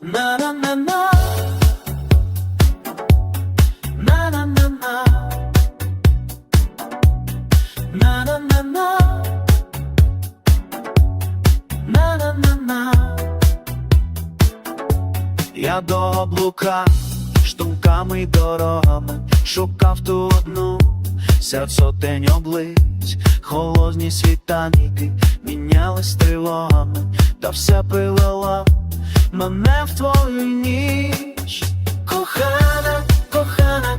На-на-на-на Я до облука штумками дорогами шукав ту одну. Серед холодні світанки мінялись тривогами, та все привела мене в твою ніч. Кохана, кохана,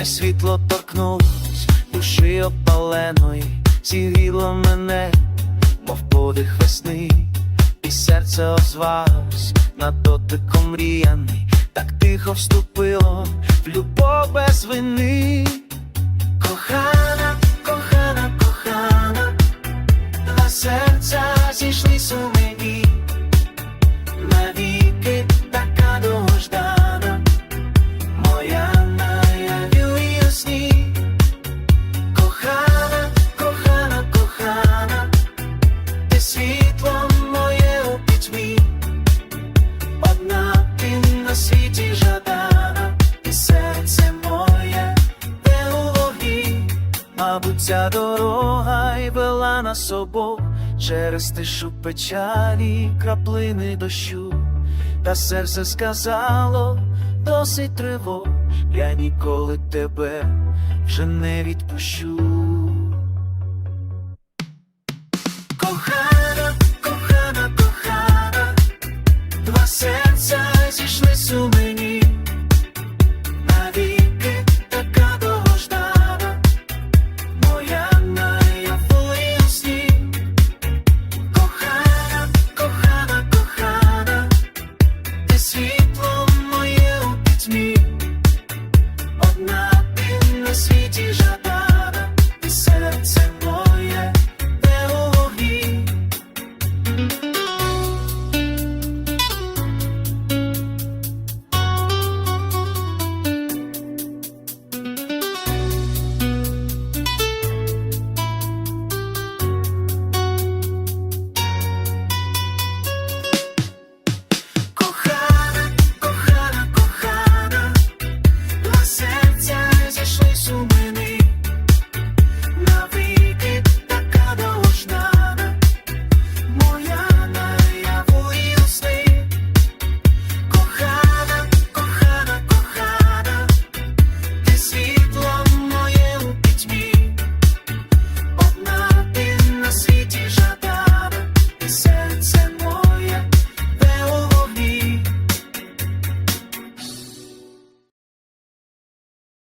та світло торкнулось душі опаленої, зігріло мене, мов подих весни, і серце озвалось над дотиком мріяний, так тихо вступило в любов без вини. Кохана, на світі жадана, і серце моє де у вогні, мабуть, ця дорога й вела нас обох через тишу печалі, краплини дощу, та серце сказало досить тривог, я ніколи тебе вже не відпущу.